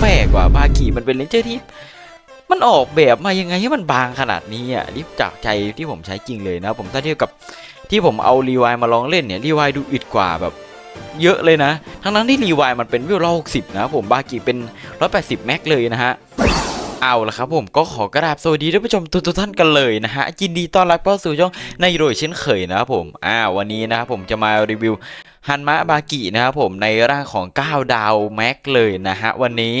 แปลกว่ะบากิมันเป็นเลนเจอร์ที่ มันออกแบบมายังไงให้มันบางขนาดนี้อะนี่จากใจที่ผมใช้จริงเลยนะ ผมถ้าเทียบกับที่ผมเอารีวายมาลองเล่นเนี่ยรีวายดูอึดกว่าแบบเยอะเลยนะ ทั้งนั้นที่รีวายมันเป็นวิวร้อยหกสิบนะผมบากิเป็นร้อยแปดสิบแม็กเลยนะฮะเอาละครับผมก็ขอกระดาบสวัสดีท่านผู้ชมทุกท่านกันเลยนะฮะยินดีต้อนรับเข้าสู่ช่องในโดยเช่นเคยนะครับผมอ่าวันนี้นะครับผมจะมารีวิว ฮันมะบากินะครับผมในร่างของ 9 ดาวแม็กเลยนะฮะวันนี้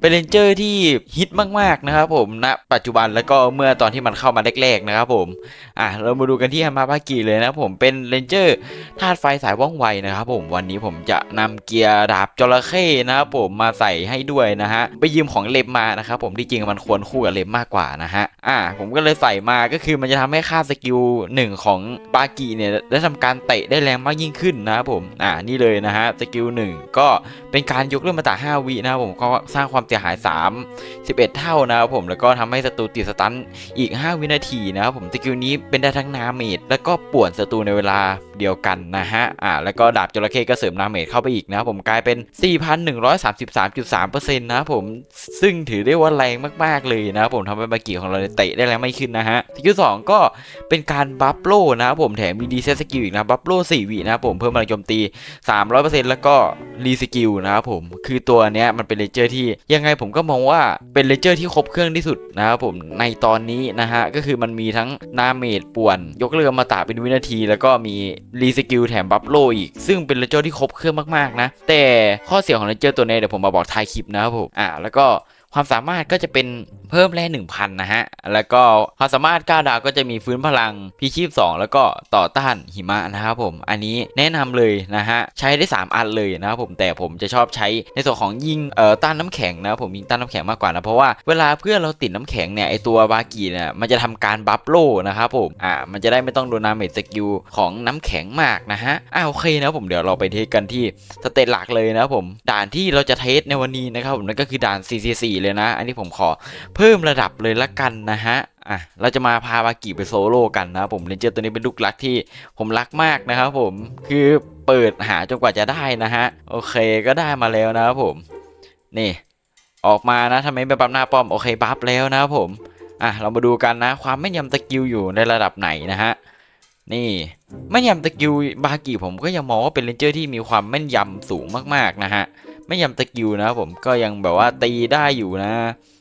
เป็นเลนเจอร์ที่ฮิตมากๆนะครับผมณปัจจุบันแล้วก็เมื่อตอนที่มันเข้ามาแรกๆนะครับผมอะเรามาดูกันที่ฮันมะบากิเลยนะผมเป็นเลนเจอร์ธาตุไฟสายว่องไวนะครับผมวันนี้ผมจะนำเกียร์ดาบจระเข้นะครับผมมาใส่ให้ด้วยนะฮะไปยืมของเล็บมานะครับผมที่จริงมันควรคู่กับเล็บมากกว่านะฮะอะผมก็เลยใส่มาก็คือมันจะทำให้ค่าสกิลหนึ่งของบากิเนี่ยได้ทำการเตะได้แรงมากยิ่งขึ้นนะครับผมอ่านี่เลยนะฮะสกิลหนึ่งก็เป็นการยกเลื่อนมาจา5วินะครับผมก็สร้างความเสียหาย 3 11 เท่านะครับผมแล้วก็ทำให้ศัตรูติดสตันอีก 5 วินาทีนะครับผมสกิลนี้เป็นได้ทั้งนาเมจแล้วก็ป่วนศัตรูในเวลาเดียวกันนะฮะอ่าแล้วก็ดาบจระเข้ก็เสริมนาเมจเข้าไปอีกนะครับผมกลายเป็น 4,133.3%นะครับผมซึ่งถือได้ว่าแรงมาก ๆ เลยนะครับผมทำให้บากิของเราเตะได้แรงไม่ขึ้นนะฮะสกิลสองก็เป็นการบัฟโลนะครับผมแถมมีดีเซตสกิลอีกนะบัฟโล4วินะครับผมเพิ่มพลังโจมตี300%แล้วก็รีสกิลนะครับผมคือตัวเนี้ยมันเป็นเลเจอร์ที่ยังไงผมก็มองว่าเป็นเลเจอร์ที่ครบเครื่องที่สุดนะครับผมในตอนนี้นะฮะก็คือมันมีทั้งนาเมจป่วน ยกเรือมาตาเป็นวินาที แล้วก็มีรีสกิลแถมบัฟโลอีก ซึ่งเป็นเลเจอร์ที่ครบเครื่องมากๆนะแต่ข้อเสียของเลเจอร์ตัวนี้เดี๋ยวผมมาบอกท้ายคลิปนะครับผมอ่าแล้วก็ ความสามารถก็จะเป็นเพิ่มแร่หนึ่งพันนะฮะ แล้วก็ความสามารถ9ดาวก็จะมีฟื้นพลังพีชีพ 2 แล้วก็ต่อต้านหิมะนะครับผม อันนี้แนะนำเลยนะฮะ ใช้ได้ 3 อันเลยนะครับผม แต่ผมจะชอบใช้ในส่วนของยิงเอ่อต้านน้ำแข็งนะครับผมยิงต้านน้ำแข็งมากกว่านะ เพราะว่าเวลาเพื่อนเราติดน้ำแข็งเนี่ยไอตัวบากีเนี่ยมันจะทำการบัฟโลนะครับผม อ่า มันจะได้ไม่ต้องโดนนาเมจสกิลของน้ำแข็งมากนะฮะ อ่าโอเคนะผมเดี๋ยวเราไปเทสกันที่สเตจหลักเลยนะครับผม ด่านที่เราจะเทสในวันนี้นะครับผมนั่นก็คือด่าน CC4 เลยนะ อันนี้ผมขอเพิ่มระดับเลยละกันนะฮะอะเราจะมาพาบากิไปโซโล่กันนะผมเรนเจอร์ตัวนี้เป็นลูกรักที่ผมรักมากนะครับผมคือเปิดหาจนกว่าจะได้นะฮะโอเคก็ได้มาแล้วนะครับผม นี่ ออกมานะทำไมไม่บัฟหน้าป้อมโอเคบัฟแล้วนะครับผมอะเรามาดูกันนะ ความแม่นยำสกิลอยู่ในระดับไหนนะฮะ นี่แม่นยำสกิลบากิผมก็ยังมองว่าเป็นเรนเจอร์ที่มีความแม่นยำสูงมากๆนะฮะไม่นยำสกิลนะผมก็ยังแบบว่าตีได้อยู่นะ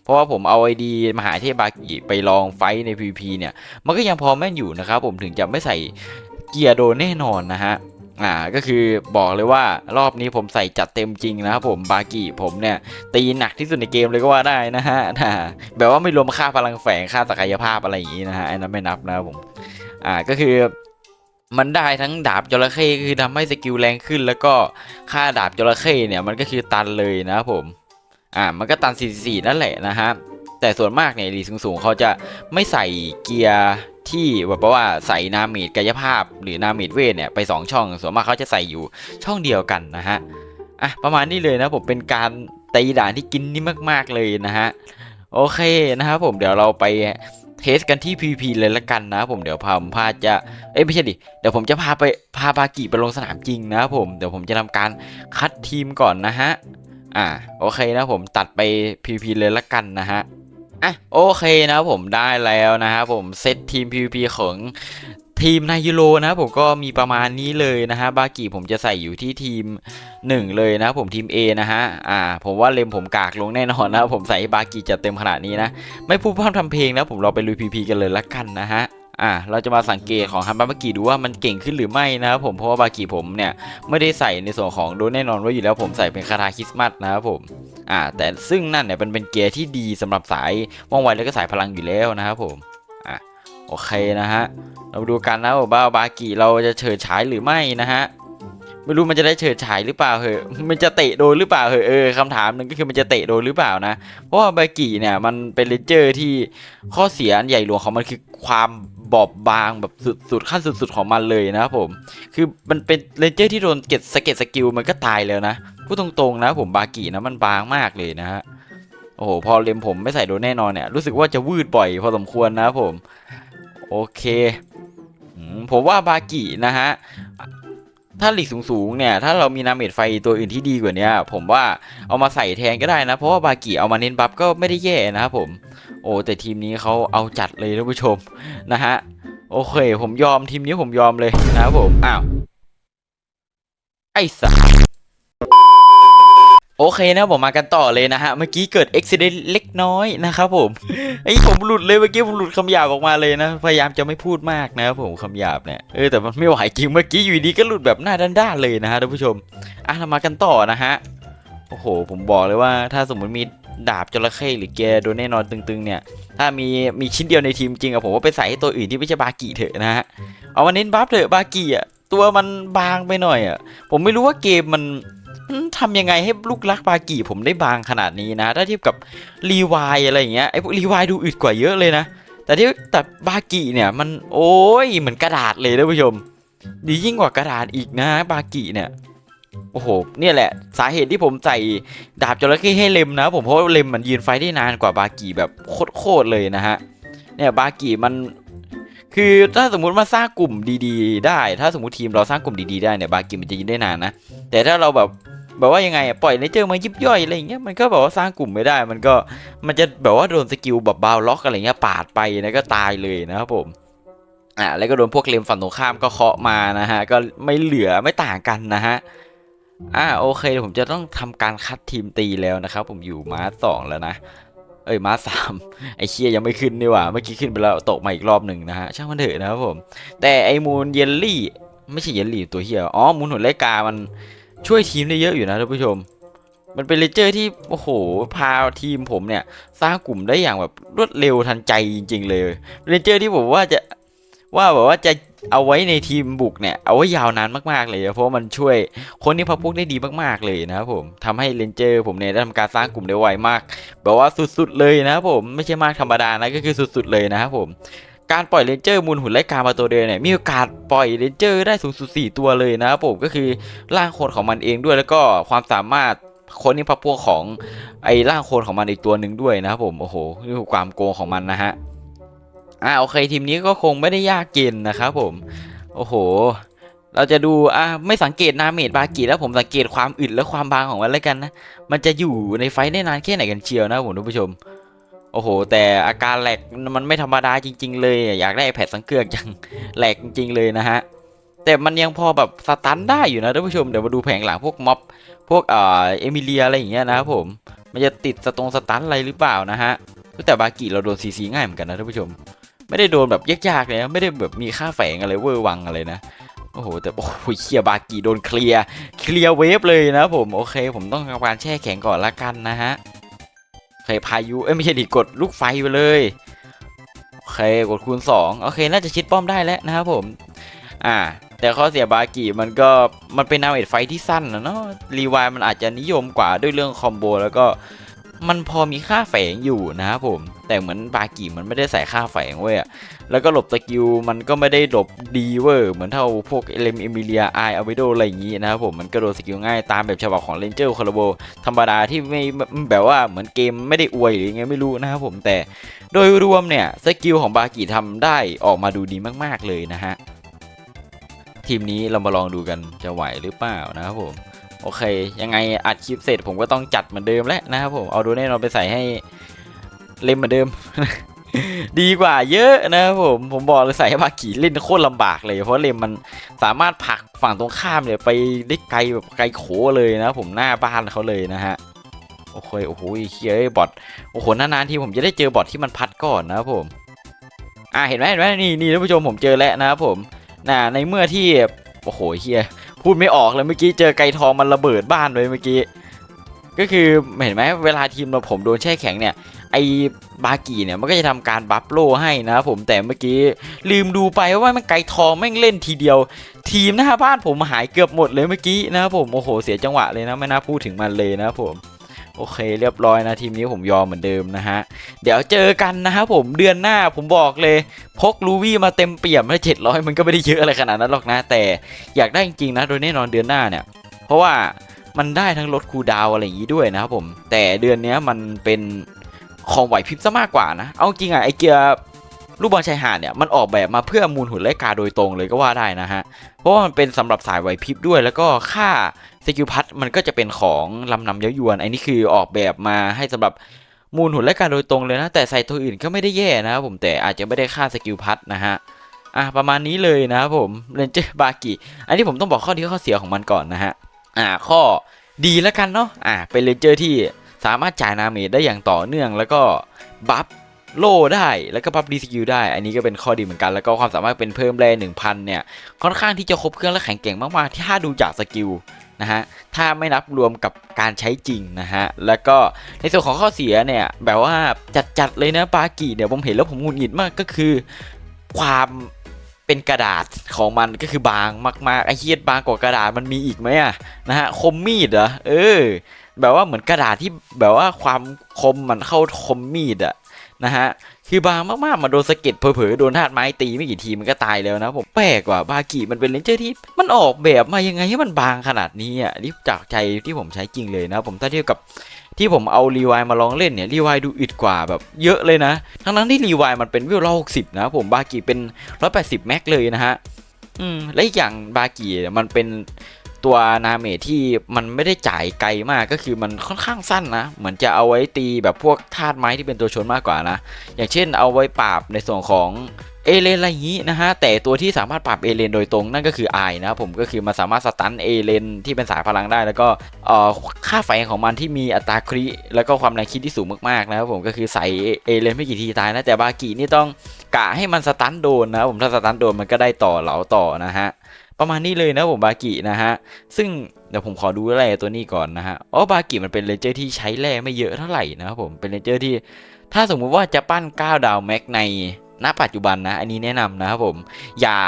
เพราะว่าผมเอาไอดีมหาเทพบากิไปลองไฟใน PVP เนี่ย มันก็ยังพอแม่นอยู่นะครับผมถึงจะไม่ใส่เกียร์โดนแน่นอนนะฮะอ่าก็คือบอกเลยว่ารอบนี้ผมใส่จัดเต็มจริงนะครับผมบากิผมเนี่ย ตีหนักที่สุดในเกมเลยก็ว่าได้นะฮะแบบว่าไม่รวมค่าพลังแฝงค่าศักยภาพอะไรอย่างงี้นะฮะไอ้นั้นไม่นับนะครับผม อ่าก็คือมันได้ทั้งดาบจระเข้คือทำให้สกิลแรงขึ้น แล้วก็ค่าดาบจระเข้เนี่ยมันก็คือตันเลยนะครับผมอ่ามันก็ตัน 44 นั่นแหละนะฮะแต่ส่วนมากเนี่ยรีสูงๆเขาจะไม่ใส่เกียร์ที่แบบว่าใส่นาเมดกายภาพ หรือนาเมดเวทเนี่ยไป 2 ช่อง ส่วนมากเขาจะใส่อยู่ช่องเดียวกันนะฮะอะประมาณนี้เลยนะผมเป็นการตีด่านที่กินนี่มากๆเลยนะฮะโอเคนะครับผมเดี๋ยวเราไป เทสกันที่ PVP เลยละกันนะผมเดี๋ยวพาผมพาจะเอ้ยไม่ใช่ดิเดี๋ยวผมจะพาไปพาบากิไปลงสนามจริงนะผมเดี๋ยวผมจะทำการคัดทีมก่อนนะฮะอ่าโอเคนะผมตัดไป PVP เลยละกันนะฮะอะโอเคนะผมได้แล้วนะครับผมเซตทีม PVP ของ ทีมนายูโรนะผมก็มีประมาณนี้เลยนะฮะบากิผมจะใส่อยู่ที่ทีม 1 เลยนะผมทีม A นะฮะอ่าผมว่าเลมผมกากลงแน่นอนนะผมใส่บากิจะเต็มขนาดนี้นะ ไม่พูดพร่ำทำเพลงนะผมเราไปลุย PVP กันเลยละกันนะฮะอ่าเราจะมาสังเกตของฮันบาบากิดูว่ามันเก่งขึ้นหรือไม่นะครับผมเพราะว่าบากิผมเนี่ยไม่ได้ใส่ในส่วนของโดนแน่นอนว่าอยู่แล้วผมใส่เป็นคาถาคริสต์มาสนะครับผมอ่าแต่ซึ่งนั่นเนี่ยเป็นเป็นเกียร์ที่ดีสำหรับสายว่องไวแล้วก็สายพลังอยู่แล้วนะครับผม อะโอเคนะฮะ เรามาดูกันนะว่าบากิเราจะเฉิดฉายหรือไม่นะฮะ ไม่รู้มันจะได้เฉิดฉายหรือเปล่าเหอะ มันจะเตะโดนหรือเปล่าเหอะเออคำถามหนึ่งก็คือมันจะเตะโดนหรือเปล่านะ เพราะว่าบากิเนี่ยมันเป็นเลนเจอร์ที่ข้อเสียอันใหญ่หลวงของมันคือความบอบบางแบบสุดสุดขั้นสุดๆของมันเลยนะครับผม คือมันเป็นเลนเจอร์ที่โดนเก็ตสเก็ตสกิลมันก็ตายแล้วนะพูดตรงๆนะผมบากินะมันบางมากเลยนะฮะโอ้โหพอเลมผมไม่ใส่โดนแน่นอนเนี่ยรู้สึกว่าจะวืดบ่อยพอสมควรนะครับผม โอเคผมว่าบากินะฮะ ถ้าหลีกสูงๆเนี่ย ถ้าเรามีนาเมดไฟตัวอื่นที่ดีกว่านี้ผมว่าเอามาใส่แทนก็ได้นะ เพราะว่าบากิเอามาเน้นบัฟก็ไม่ได้แย่นะครับผม โอ้แต่ทีมนี้เขาเอาจัดเลยท่านผู้ชมนะฮะ โอเค ผมยอมทีมนี้ผมยอมเลยนะครับผม อ้าว ไอ้สัส โอเคนะผมมากันต่อเลยนะฮะ เมื่อกี้เกิดอุบิเหตุเล็กน้อยนะครับผมไอ้ผมหลุดเลยเมื่อกี้ผมหลุดคำหยาบออกมาเลยนะ พยายามจะไม่พูดมากนะครับผมคำหยาบเนี่ยเออแต่มันไม่ไหวจริงเมื่อกี้อยู่ดีก็หลุดแบบหน้าด้านๆเลยนะฮะท่านผู้ชมอะเรามากันต่อนะฮะโอ้โห ผมบอกเลยว่าถ้าสมมติมีดาบจระเข้หรือแกโดนแน่นอนตึงๆเนี่ย ถ้ามีมีชิ้นเดียวในทีมจริงอะผมว่าไปใส่ให้ตัวอื่นที่ไม่ใช่บากิเถอะนะฮะเอามาเน้นบัฟเถอะบากิอะตัวมันบางไปหน่อยอะผมไม่รู้ว่าเกมมัน ทำยังไงให้ลูกรักบากิผมได้บางขนาดนี้นะ ถ้าเทียบกับรีวายอะไรอย่างเงี้ยไอ้พวกรีวายดูอึดกว่าเยอะเลยนะ แต่ที่แต่บากิเนี่ยมันโอ้ยเหมือนกระดาษเลยท่านผู้ชม ดียิ่งกว่ากระดาษอีกนะบากิเนี่ยโอ้โห เนี่ยแหละ สาเหตุที่ผมใส่ดาบจระเข้ให้เลมนะ ผมเพราะเลมมันยืนไฟได้นานกว่าบากิแบบโคตรเลยนะฮะ เนี่ยบากิมัน คือถ้าสมมุติมาสร้างกลุ่มดี ๆ ได้ ถ้าสมมติทีมเราสร้างกลุ่มดีๆได้เนี่ยบากิมันจะยืนได้นานนะ แต่ถ้าเราแบบ แบบว่ายังไงอะปล่อยในเจอมายิบย่อยอะไรอย่างเงี้ยมันก็แบบว่าสร้างกลุ่มไม่ได้มันก็มันจะแบบว่าโดนสกิลแบบบาวล็อกอะไรเงี้ยปาดไปนะก็ตายเลยนะครับผมอะแล้วก็โดนพวกเลมฝั่งตรงข้ามก็เคาะมานะฮะก็ไม่เหลือไม่ต่างกันนะฮะอ่าโอเคผมจะต้องทำการคัดทีมตีแล้วนะครับผมอยู่ม้าสองแล้วนะเอ้ยม้าสามไอเชียยังไม่ขึ้นนี่หว่าเมื่อกี้ขึ้นไปแล้วตกมาอีกรอบหนึ่งนะฮะช่างมันเถอะนะครับผม แต่ไอมูนเยลลี่ ไม่ใช่เยลลี่ตัวเฮียอ๋อมูนหุ่นไลกามัน ช่วยทีมได้เยอะอยู่นะท่านผู้ชม มันเป็นเลเจอร์ที่โอ้โหพาทีมผมเนี่ย สร้างกลุ่มได้อย่างแบบรวดเร็วทันใจจริง ๆ เลยเลเจอร์ที่ผมว่าจะว่าแบบว่าจะเอาไว้ในทีมบุกเนี่ยเอาไว้ยาวนานมากๆเลยเพราะว่ามันช่วยคนที่พับพวกได้ดีมากๆเลยนะครับผมทำให้เลนเจอร์ ผมเนี่ยได้ทำการสร้างกลุ่มได้ไวมาก แบบว่าสุดๆเลยนะครับผมไม่ใช่มากธรรมดานะก็คือสุดๆเลยนะครับผม การปล่อยเลนเจอร์มูลหุ่นไล่กามาตัวเดียวเนี่ยมีโอกาสปล่อยเลนเจอร์ได้สูงสุด4ตัวเลยนะครับผมก็คือร่างโคนของมันเองด้วยแล้วก็ความสามารถคนที่พับพวกของไอ้ร่างโคนของมันอีกตัวหนึ่งด้วยนะครับผมโอ้โหนี่คือความโกงของมันนะฮะอ่าโอเคทีมนี้ก็คงไม่ได้ยากเกินนะครับผมโอ้โห เราจะดูอะไม่สังเกตนาเมดบากิแล้วผมสังเกตความอึดและความบางของมันแล้วกันนะมันจะอยู่ในไฟได้นานแค่ไหนกันเชียวนะผมท่านผู้ชม โอ้โห แต่อาการแหลกมันไม่ธรรมดาจริง ๆ เลย อยากได้แผดสังเกือกจังแหลกจริง ๆ เลยนะฮะ แต่มันยังพอแบบสตันได้อยู่นะท่านผู้ชม เดี๋ยวมาดูแผงหลังพวกม็อบ พวกเอ่อเอมิเลียอะไรอย่างเงี้ยนะครับผม มันจะติดสตรงสตันอะไรหรือเปล่านะฮะ แต่บากิเราโดนซีซีง่ายเหมือนกันนะท่านผู้ชม ไม่ได้โดนแบบยากๆเลยนะ ไม่ได้แบบมีค่าแฝงอะไรเวอร์วังอะไรนะโอ้โห แต่ โอ้โหเคลียบากิโดนเคลียร์ เคลียร์เวฟเลยนะผม โอเค ผมต้องทำการแช่แข็งก่อนละกันนะฮะ เคพายุเอ้ยไม่ใช่ดิกดลูกไฟไปเลยโอเคกดคูณ2โอเคน่าจะชิดป้อมได้แล้วนะครับผม อ่า แต่ข้อเสียบากิมันก็มันเป็นนาเมดไฟที่สั้นนะเนาะรีวายมันอาจจะนิยมกว่าด้วยเรื่องคอมโบแล้วก็ มันพอมีค่าแฝงอยู่นะครับผม แต่เหมือนบากิมันไม่ได้ใส่ค่าแฝงเว้ยแล้วก็หลบสกิลมันก็ไม่ได้หลบดีเวอร์เหมือนเท่าพวกเอเลมเอมิเลียไออาวิโดอะไรอย่างงี้นะครับผมมันก็โดนสกิลง่ายตามแบบฉบับของเลนเจอร์คาร์โบธรรมดาที่ไม่แบบว่าเหมือนเกมไม่ได้อวยหรือไงไม่รู้นะครับผมแต่โดยรวมเนี่ยสกิลของบากิทำได้ออกมาดูดีมาก ๆเลยนะฮะทีมนี้เรามาลองดูกันจะไหวหรือเปล่านะครับผม โอเค ยังไงอัดคลิปเสร็จผมก็ต้องจัดเหมือนเดิมแล้วนะครับผม เอาดูแน่นอนไปใส่ให้เล่มเหมือนเดิม ดีกว่าเยอะนะครับผม ผมบอกเลยใส่ให้บากิเล่นโคตรลำบากเลย เพราะเลมมันสามารถผักฝั่งตรงข้ามเนี่ยไปได้ไกลแบบไกลโขเลยนะผมหน้าบ้านเขาเลยนะฮะ โอเค โอ้โหเคียบอทโอ้โห นานๆที่ผมจะได้เจอบอทที่มันพัดก่อนนะครับผม อ่า เห็นไหมเห็นไหมนี่นี่ท่านผู้ชมผมเจอแล้วนะครับผม น่ะ ในเมื่อที่ โอ้โหเฮีย พูดไม่ออกเลยเมื่อกี้เจอไก่ทองมันระเบิดบ้านเลยเมื่อกี้ ก็คือเห็นไหมเวลาทีมเราผมโดนแช่แข็งเนี่ยไอบากีเนี่ยมันก็จะทำการบัฟโลให้นะผมแต่เมื่อกี้ลืมดูไปว่ามันไก่ทองแม่งเล่นทีเดียว ทีมหน้าบ้านผมหายเกือบหมดเลยเมื่อกี้นะผมโอ้โหเสียจังหวะเลยนะไม่น่าพูดถึงมันเลยนะผม โอเคเรียบร้อยนะทีมนี้ผมยอมเหมือนเดิมนะฮะ เดี๋ยวเจอกันนะครับผมเดือนหน้าผมบอกเลย พกลูวี่มาเต็มเปี่ยมแล้วเจ็ดร้อยมันก็ไม่ได้เยอะอะไรขนาดนั้นหรอกนะ แต่อยากได้จริงๆนะโดยแน่นอนเดือนหน้าเนี่ย เพราะว่ามันได้ทั้งลดคูดาวอะไรอย่างนี้ด้วยนะครับผม แต่เดือนเนี้ยมันเป็นของไหวพริบซะมากกว่านะ เอาจริงอะไอเกียร์ลูกบอลชายหาดเนี่ยมันออกแบบมาเพื่อมูลหุ่นไลกาโดยตรงเลยก็ว่าได้นะฮะ เพราะว่ามันเป็นสำหรับสายไหวพริบด้วยแล้วก็ค่า สกิลพัทมันก็จะเป็นของลำนำเย้ายวนไอ้นี่คือออกแบบมาให้สำหรับมูลหุ่นไล่การโดยตรงเลยนะ แต่ใส่ตัวอื่นก็ไม่ได้แย่นะครับผมแต่อาจจะไม่ได้ค่าสกิลพัทนะฮะอะประมาณนี้เลยนะครับผมเรนเจอร์บากิอันนี้ผมต้องบอกข้อดีข้อเสียของมันก่อนนะฮะอ่าข้อดีแล้วกันเนาะอ่าเป็นเรนเจอร์ที่สามารถจ่ายนาเมจได้อย่างต่อเนื่องแล้วก็บัฟโล่ได้แล้วก็บัฟดีสกิลได้ อันนี้ก็เป็นข้อดีเหมือนกัน แล้วก็ความสามารถเป็นเพิ่มแร่หนึ่งพันเนี่ย ค่อนข้างที่จะครบเครื่องและแข็งแกร่งมาก ๆ ที่ถ้าดูจากสกิล นะฮะถ้าไม่นับรวมกับการใช้จริงนะฮะแล้วก็ในส่วนของข้อเสียเนี่ยแบบว่าจัดๆเลยนะบากิเนี่ยผมเห็นแล้วผมหงุดหงิดมากก็คือ ความเป็นกระดาษของมันก็คือบางมากๆไอ้เฮียบางกว่ากระดาษมันมีอีกไหมอะนะฮะคมมีดเหรอเออแบบว่าเหมือนกระดาษที่แบบว่าความคมมันเข้าคมมีดอะ นะฮะ คือบางมากๆมาโดนสะเก็ดเผลอๆโดนธาตุไม้ตีไม่กี่ทีมันก็ตายแล้วนะผมแปลกว่าบากิมันเป็นเลนเจอร์ที่มันออกแบบมายังไงให้มันบางขนาดนี้อะนี่จากใจที่ผมใช้จริงเลยนะผมถ้าเทียบกับที่ผมเอารีวายมาลองเล่นเนี่ยรีวายดูอึดกว่าแบบเยอะเลยนะ ทั้งนั้นที่รีวายมันเป็นวิวร้อยหกสิบนะผมบากิเป็นร้อยแปดสิบแม็กเลยนะฮะอืมและอีกอย่างบากิมันเป็น ตัวนาเมที่มันไม่ได้จ่ายไกลมากก็คือมันค่อนข้างสั้นนะ เหมือนจะเอาไว้ตีแบบพวกธาตุไม้ที่เป็นตัวชนมากกว่านะ อย่างเช่นเอาไว้ปราบในส่วนของเอเลนอะไรอย่างนี้นะฮะ แต่ตัวที่สามารถปราบเอเลนโดยตรงนั่นก็คือไอนะผมก็คือมันสามารถสตันเอเลนที่เป็นสายพลังได้ แล้วก็เอ่อค่าไฟของมันที่มีอัตราคริแล้วก็ความแรงคิดที่สูงมากๆนะครับผมก็คือใส่เอเลนไม่กี่ทีตายนะแต่บากินี่ต้องกะให้มันสตันโดนนะผมถ้าสตันโดนมันก็ได้ต่อเหลาต่อนะฮะ ประมาณนี้เลยนะผมบากินะฮะ ซึ่งเดี๋ยวผมขอดูแร่ตัวนี้ก่อนนะฮะอ๋อบากิมันเป็นเลนเจอร์ที่ใช้แร่ไม่เยอะเท่าไหร่นะครับผมเป็นเลนเจอร์ที่ ถ้าสมมุติว่าจะปั้น 9 ดาวแม็กในณปัจจุบันนะ อันนี้แนะนำนะครับผมอย่า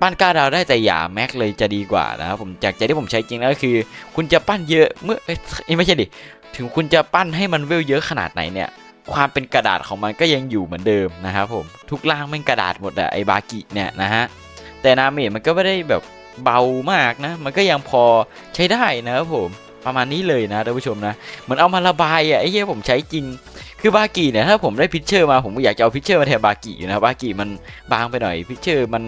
ปั้น9ดาวได้แต่อย่าแม็กเลยจะดีกว่านะครับผมจากใจที่ผมใช้จริงแล้วก็คือ คุณจะปั้นเยอะเมื่อไม่ใช่ดิถึงคุณจะปั้นให้มันเวลเยอะขนาดไหนเนี่ย ความเป็นกระดาษของมันก็ยังอยู่เหมือนเดิมนะครับผมทุกล่างแม่งกระดาษหมดอะไอบากิเนี่ยนะฮะ แต่นาเมจมันก็ไม่ได้แบบเบามากนะ มันก็ยังพอใช้ได้นะครับผมประมาณนี้เลยนะท่านผู้ชมนะเหมือนเอามาระบายอะไอ้เหี้ยผมใช้จริง คือบากิเนี่ยถ้าผมได้พิชเชอร์มาผมอยากจะเอาพิชเชอร์มาแทนบากิอยู่นะบากิมันบางไปหน่อยพิชเชอร์มัน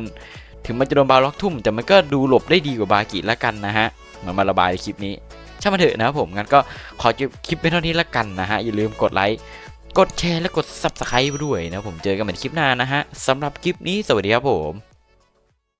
ถึงมันจะโดนบาล็อกทุ่ม แต่มันก็ดูหลบได้ดีกว่าบากิละกันนะฮะเหมือนมาระบายในคลิปนี้ช่างมันเถอะนะครับผมงั้นก็ขอจบคลิปเป็นเท่านี้ละกันนะฮะอย่าลืมกดไลค์กดแชร์และกด subscribe ด้วยนะผมเจอกันใหม่คลิปหน้านะฮะสำหรับคลิปนี้สวัสดีครับผม